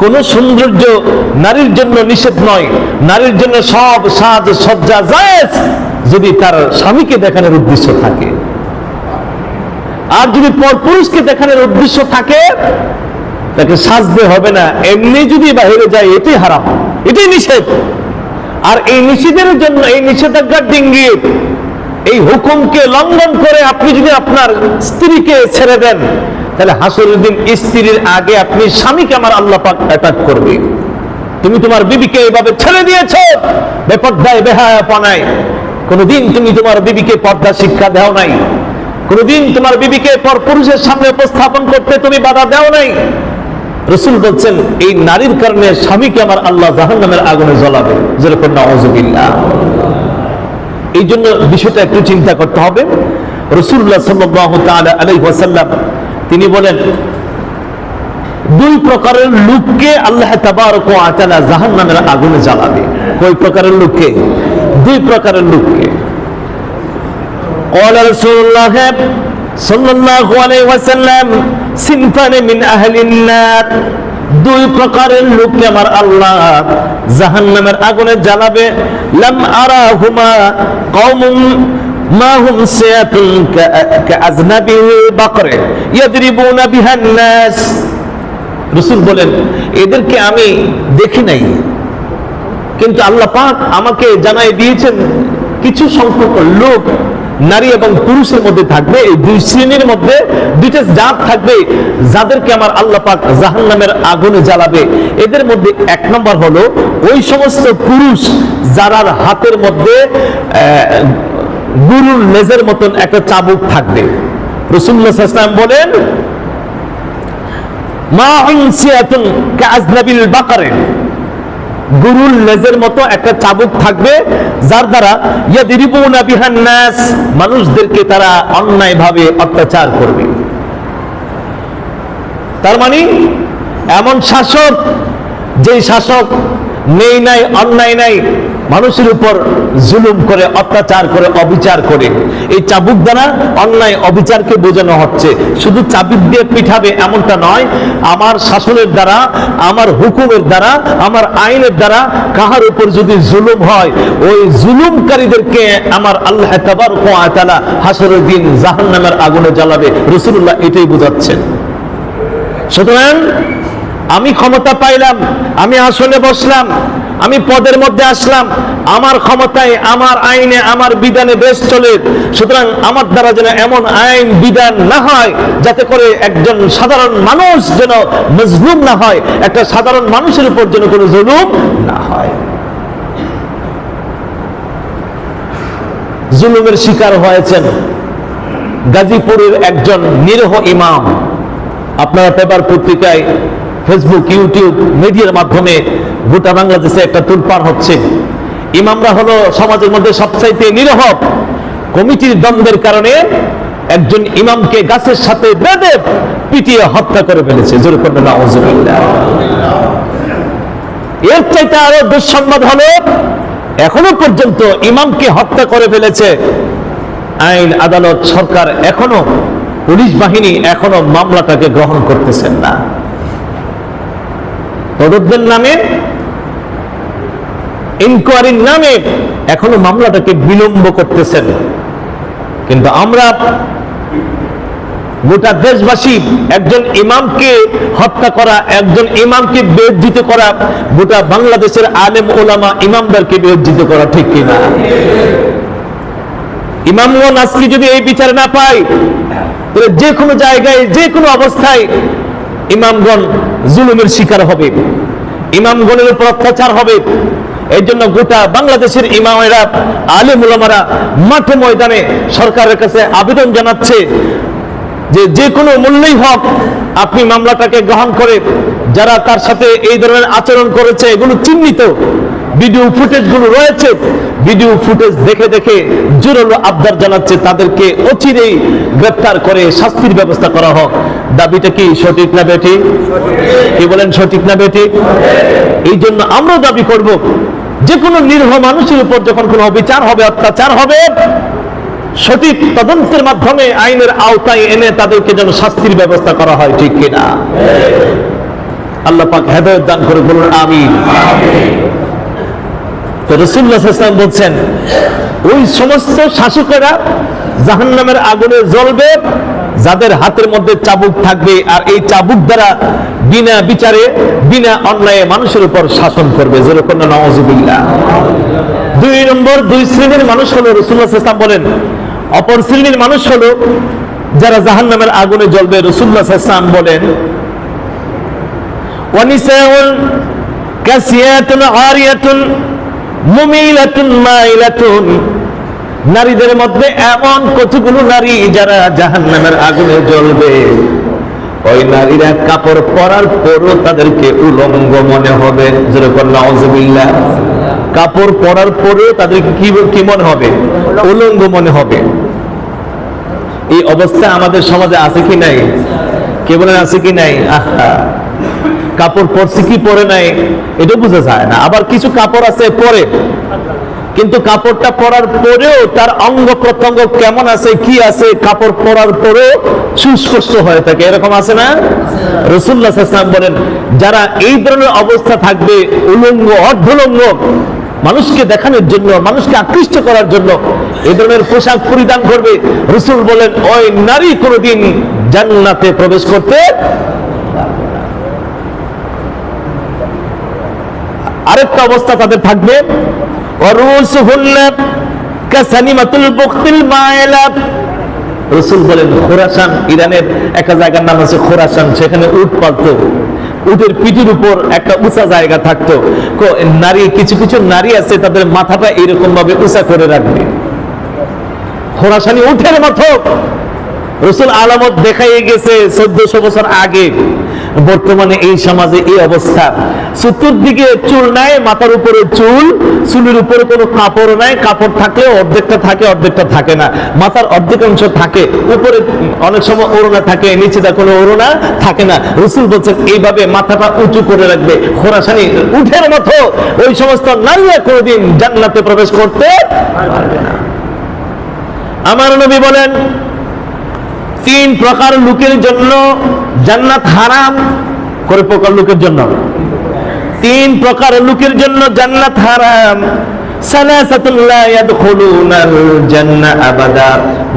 কোন সৌন্দর্য নারীর জন্য নিষেধ নয়। নারীর জন্য সব সাজ সজ্জা জায়েজ যদি তার স্বামীকে দেখানোর উদ্দেশ্য থাকে। আর যদি পরপুরুষকে দেখানোর উদ্দেশ্য থাকে, তাকে সাজতে হবে না। এমনি যদি বাইরে যায় এটাই হারাম। এটাই নিষেধ। আর এই নিষেধের জন্য, এই নিষেধাজ্ঞার ডিঙ্গিয়ে এই হুকুমকে লঙ্ঘন করে আপনি যদি আপনার স্ত্রীকে ছেড়ে দেন তাহলে হাসুরের দিন স্ত্রীর আগে আপনি স্বামীকে আমার আল্লাহ পাক অ্যাটাক করবে। তুমি তোমার বিবিকে এভাবে ছেড়ে দিয়েছ। বেপর্দায়, বেহায়াপনায়। কোনদিন তুমি তোমার বিবিকে পর্দা শিক্ষা দাও নাই। কোনদিন তোমার বিবিকে পর পুরুষের সামনে উপস্থাপন করতে তুমি বাধা দাও নাই। রসুল বলছেন, এই নারীর কারণে স্বামীকে আমার আল্লাহ জাহান নামের আগুনে জ্বলাবে। যেরকম নওয়াজুবিল্লাহ এই জন্য বিষয়টা একটু চিন্তা করতে হবে। রসুল্লাহ সাল্লাহ আলাই ওয়াসাল্লাম তিনি বলেন দুই প্রকারের লোককে আল্লাহ তাবারক ওয়া তাআলা জাহান্নামের আগুনে জ্বালাবে কই প্রকারের লোককে দুই প্রকারের লোককে قال رسول الله صلى الله عليه وسلم সিনফান মিন আহলিন নার দুই প্রকারের লোককে আমার আল্লাহ জাহান্নামের আগুনে জ্বালাবে লাম আরাহুমা কওমুম মা হুম সিয়াতুন কাআজনাবিল বাকরে ইয়াদরিবুনা বিহান নাস। রসুল বলেন এদেরকে আমি দেখি নাই। কিন্তু আল্লাহ পাক আমাকে জানাই দিয়েছেন কিছু সংখ্যক লোক নারী এবং পুরুষের মধ্যে থাকবে এই দুই শ্রেণির মধ্যে দুইটা জাত থাকবে যাদেরকে আমার আল্লাহ পাক জাহান্নামের আগুনে জ্বালাবে। এদের মধ্যে এক নম্বর হলো ওই সমস্ত পুরুষ যারার হাতের মধ্যে আহ, গরুর লেজের মতন একটা চাবুক থাকবে। রসুল্লাহ বলেন, মা উনসিয়াতুন কাজনাবিল বাকারে। গরুর লেজের মতো একটা চাবুক থাকবে, যার দ্বারা ইয়াদিরিবুনা বিহান নাস, মানুষদেরকে তারা অন্যায়ভাবে অত্যাচার করবে। তার মানে এমন শাসক, যেই শাসক নেই নাই, অন্যায় নাই মানুষের উপর জুলুম করে, অত্যাচার করে, অবিচার করে। এই চাবুক দ্বারা অন্যায় অবিচারকে বোঝানো হচ্ছে। শুধু চাবুক দিয়ে পিঠাবে এমনটা নয়, আমার শাসনের দ্বারা, আমার হুকুমের দ্বারা, আমার আইনের দ্বারা কাহার উপর যদি জুলুম হয়, ওই জুলুমকারীদেরকে আমার আল্লাহ তাবার তালা হাসরের দিন জাহান্নামের আগুনে জ্বালাবে। রসুল্লাহ এটাই বোঝাচ্ছেন। সুতরাং আমি ক্ষমতা পাইলাম, আমি আসলে বসলাম আমি পদের মধ্যে আসলাম, আমার ক্ষমতায়, আমার আইনে, আমার বিধানে দেশ চলে, সুতরাং আমার দ্বারা যেন এমন আইন, বিধান না হয়, যাতে করে একজন সাধারণ মানুষ যেন মজলুম না হয়, একটা সাধারণ মানুষের উপর যেন কোনো জুলুম না হয়। জুলুমের শিকার হয়েছেন গাজীপুরের একজন নিরহ ইমাম। আপনারা পেপার পত্রিকায় ফেসবুক ইউটিউব মিডিয়ার মাধ্যমে গোটা বাংলাদেশে একটা তুলপার হচ্ছে। ইমামরা হলো সমাজের মধ্যে সবচাইতে নিরহ কমিটির দ্বন্দ্বের কারণে একজন ইমামকে গাছের সাথে বেঁধে পিটিয়ে হত্যা করে ফেলেছে। জোর করবে নাউজুবিল্লাহ এর চাইতে আরও দুঃসংবাদ হলো, এখনও পর্যন্ত ইমামকে হত্যা করে ফেলেছে আইন, আদালত, সরকার এখনও। পুলিশ বাহিনী এখনও মামলাটাকে গ্রহণ করতেছেন না। তদন্তের নামে, ইনকোয়ারির নামে এখনও মামলাটাকে বিলম্ব করতেছেন। কিন্তু আমরা গোটা দেশবাসী একজন ইমামকে হত্যা করা, একজন ইমামকে বেজ্জিত করা, গোটা বাংলাদেশের আলেম ওলামা ইমামদারকে বেজ্জিত করা ঠিক কিনা? ইমামগণ আজকে যদি এই বিচার না পায়, তাহলে যে কোনো জায়গায়, যে কোনো অবস্থায় ইমামগণ জুলুমের শিকার হবে ইমামগণের উপর অত্যাচার হবে। এই জন্য গোটা বাংলাদেশের ইমামেরা আলিমুলামারা মাঠে ময়দানে সরকারের কাছে আবেদন জানাচ্ছে যে যে কোনো মূল্যই হোক আপনি মামলাটাকে গ্রহণ করে, যারা তার সাথে এই ধরনের আচরণ করেছে, এগুলো চিহ্নিত। ভিডিও ফুটেজগুলো রয়েছে। ভিডিও ফুটেজ দেখে দেখে জোরালো আবদার জানাচ্ছে তাদেরকে অচিরেই গ্রেপ্তার করে শাস্তির ব্যবস্থা করা হোক। দাবিটা কি সঠিক না বেটি কি বলেন সঠিক না বেটি এই জন্য আমরা দাবি করব, যে কোনো নিরহ মানুষের উপর যখন কোনো অবিচার হবে, অত্যাচার হবে, সঠিক তদন্তের মাধ্যমে আইনের আওতায় এনে তাদেরকে যেন শাস্তির ব্যবস্থা করা হয়, ঠিক কিনা? আল্লাহ পাক হেদায়ত দান করে বলুন, আমিন। তো রসুল্লাহ ইসলাম বলছেন, ওই সমস্ত শাসকেরা জাহান্নামের আগুনে জ্বলবে, যাদের হাতের মধ্যে চাবুক থাকবে, আর এই চাবুক দ্বারা বিনা বিচারে, বিনা অন্যায়ে মানুষের উপর শাসন করবে। যেরকম দুই নম্বর, দুই শ্রেণির মানুষ হলো বলেন, অপর শ্রেণির মানুষ হলো যারা জাহান্নামের আগুনে জ্বলবে রসুল্লাহ ইসলাম বলেন ওয়ানিসাউন নারীদের মধ্যে এমন কতগুলো নারী যারা জাহান্নামের আগুনে জ্বলবে? ওই নারীরা কাপড় পরার পরও তাদেরকে উলঙ্গ মনে হবে। যেরকম নওয়াজবিল্লাহ কাপড় পরার পরেও তাদেরকে কি কি মনে হবে? উলঙ্গ মনে হবে। এই অবস্থা আমাদের সমাজে আছে কি নাই? কে বলেন, আছে কি নাই? আহা। কাপড় পরছে, কি পরে নাই? এটা বোঝা যায় না। আবার কিছু কাপড় আছে, পরে। কিন্তু কাপড়টা পরার পরেও তার অঙ্গ প্রত্যঙ্গ কেমন আছে, কি আছে, কাপড় পরার পরেও সুস্পষ্ট হয়ে থাকে। এরকম আছে না? রসুল্লাহ ইসলাম বলেন, যারা এই ধরনের অবস্থা থাকবে, উলঙ্গ, অর্ধলঙ্গ, মানুষকে দেখানোর জন্য, মানুষকে আকৃষ্ট করার জন্য এই ধরনের পোশাক পরিধান করবে, রসুল বলেন, ওই নারী কোনোদিন জান্নাতে প্রবেশ করতে আরেকটা অবস্থা তাদের থাকবে। রসুল বলেন, খোরাসান ইরানের একটা জায়গার নাম খোরাসান, সেখানে উট পালতো। উটের উপর একটা উঁচা জায়গা থাকতো। নারী, কিছু কিছু নারী আছে, তাদের মাথাটা এরকম ভাবে উঁচা করে রাখবে। খোরাসানি উঠের মতো। রসুল আলামত দেখাই গেছে চোদ্দশো বছর আগে। বর্তমানে এই সমাজে এই অবস্থা। চতুর্দিকে চুল নাই, মাথার উপরে চুল, চুলের উপরে কোনো কাপড় নাই, কাপড় থাকলেও অর্ধেকটা থাকে অর্ধেকটা থাকে না। মাথার অর্ধেক অংশ থাকে, উপরে অনেক সময় ওড়না থাকে, নিচে দা কোনো ওড়না থাকে না। রসুল বলছেন, এইভাবে মাথাটা উঁচু করে রাখবে, খোরাসানি উঠের মতো। ওই সমস্ত নারীরা কোনোদিন জান্নাতে প্রবেশ করতে পারবে না। আমার নবী বলেন তিন প্রকার লোকের জন্য জান্নাত হারাম, করে প্রকার লোকের জন্য। তিন প্রকার লোকের জন্য জান্নাত হারাম।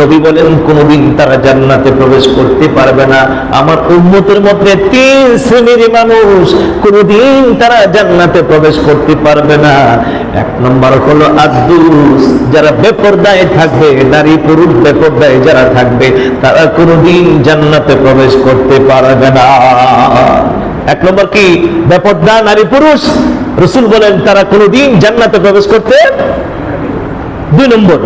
নবী বলেন, কোনদিন তারা জান্নাতে প্রবেশ করতে পারবে না। আমার উম্মতের মধ্যে তিন শ্রেণির মানুষ, কোনদিন তারা জান্নাতে প্রবেশ করতে পারবে না। এক নম্বর হলো আদুস যারা বেপরদায় থাকবে, নারী পুরুষ বেপরদায় যারা থাকবে, তারা কোনদিন জান্নাতে প্রবেশ করতে পারবে না। এক নম্বর কি? বেপরদা নারী পুরুষ। রসুল বলেন, তারা কোনদিন জান্নাতে প্রবেশ করতে দুই নম্বর।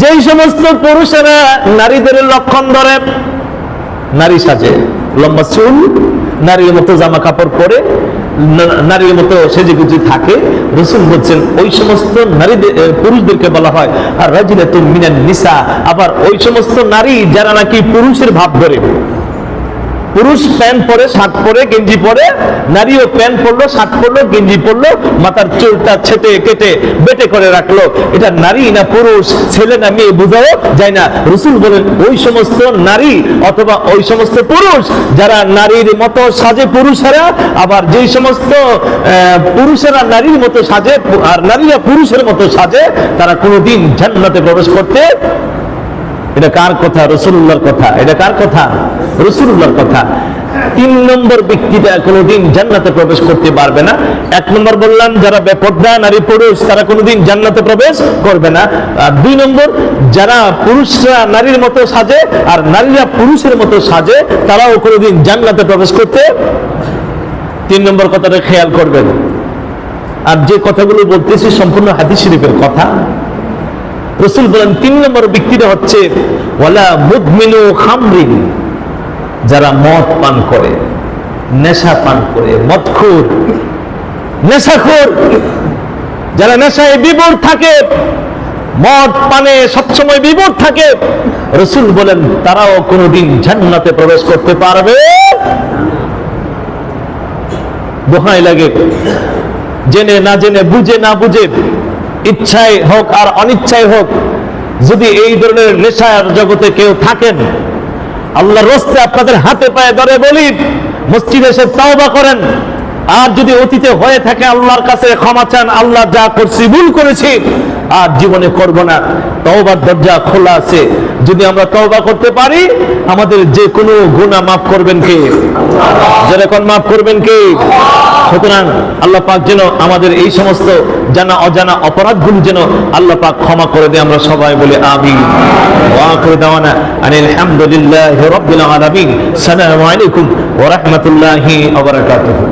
যেই সমস্ত পুরুষেরা নারীদের লক্ষণ ধরে, নারী সাজে। লম্বা চুল, নারীর মতো জামা কাপড় পরে নারীর মতো সেজে গুজে থাকে। রসুল বলছেন, ওই সমস্ত নারীদের পুরুষদেরকে বলা হয়, আর রাজিনা তুমিনা নিসা। আবার ওই সমস্ত নারী যারা নাকি পুরুষের ভাব ধরে। পুরুষ প্যান্ট পরে, শার্ট পরে, গেঞ্জি পরে, নারীও প্যান্ট পরলো, শার্ট পরলো, গেঞ্জি পরলো, মাথার চুলটা ছেটে, কেটে, বেটে করে রাখল। এটা নারী না পুরুষ, ছেলে না মেয়ে বোঝাও যায় না। রসুল বলেন, ওই সমস্ত নারী অথবা ওই সমস্ত পুরুষ, যারা নারীর মতো সাজে পুরুষেরা, আবার যেই সমস্ত পুরুষেরা নারীর মতো সাজে, আর নারীরা পুরুষের মতো সাজে, তারা কোনোদিন জান্নাতে প্রবেশ করতে এটা কার কথা? রসুল্লাহর কথা। এটা কার কথা? রসুল্লাহর কথা। তিন নম্বর ব্যক্তিটা কোনোদিন জান্নাতে প্রবেশ করতে পারবে না। এক নম্বর বললাম, যারা বেপর্দা, নারী, পুরুষ, তারা কোনোদিন জান্নাতে প্রবেশ করবে না। আর দুই নম্বর, যারা পুরুষরা নারীর মতো সাজে আর নারীরা পুরুষের মতো সাজে, তারাও কোনোদিন জান্নাতে প্রবেশ করতে তিন নম্বর কথাটা খেয়াল করবেন। আর যে কথাগুলো বলতেছি, সম্পূর্ণ হাদিস শরীফের কথা। রসুল বলেন, তিন নম্বর ব্যক্তিটা হচ্ছে যারা মদ পান করে, নেশা পান করে, মদখোর। নেশাখোর। যারা নেশায় বিভোর থাকে, মদ পানে সবসময় বিভোর থাকে। রসুল বলেন, তারাও কোনোদিন জান্নাতে প্রবেশ করতে পারবে দোহাই লাগে। জেনে না জেনে, বুঝে না বুঝে ইচ্ছায় হোক আর অনিচ্ছায় হোক, যদি এই ধরনের নেশার জগতে কেউ থাকেন, আল্লাহর রস্তে আপনাদের হাতে পায়ে ধরে বলি, মসজিদে এসে তাওবা করেন, আর যদি অতীতে হয়ে থাকে আল্লাহর কাছে ক্ষমা চান, আল্লাহ যা করছি ভুল করেছি, আর জীবনে করব না। তওবার দরজা খোলা আছে। যদি আমরা তওবা করতে পারি, আমাদের যে কোনো গুনাহ মাফ করবেন কে? যেরকম মাফ করবেন কে? সুতরাং আল্লাহ পাক যেন আমাদের এই সমস্ত জানা অজানা অপরাধগুলো যেন আল্লাহ পাক ক্ষমা করে দেয়, আমরা সবাই বলে আমিন। ওয়া করে দাওয়ানা আনিল হামদুলিল্লাহি রাব্বিল আলামিন। সালামু আলাইকুম ওয়া রাহমাতুল্লাহি ওয়া বারাকাতুহু।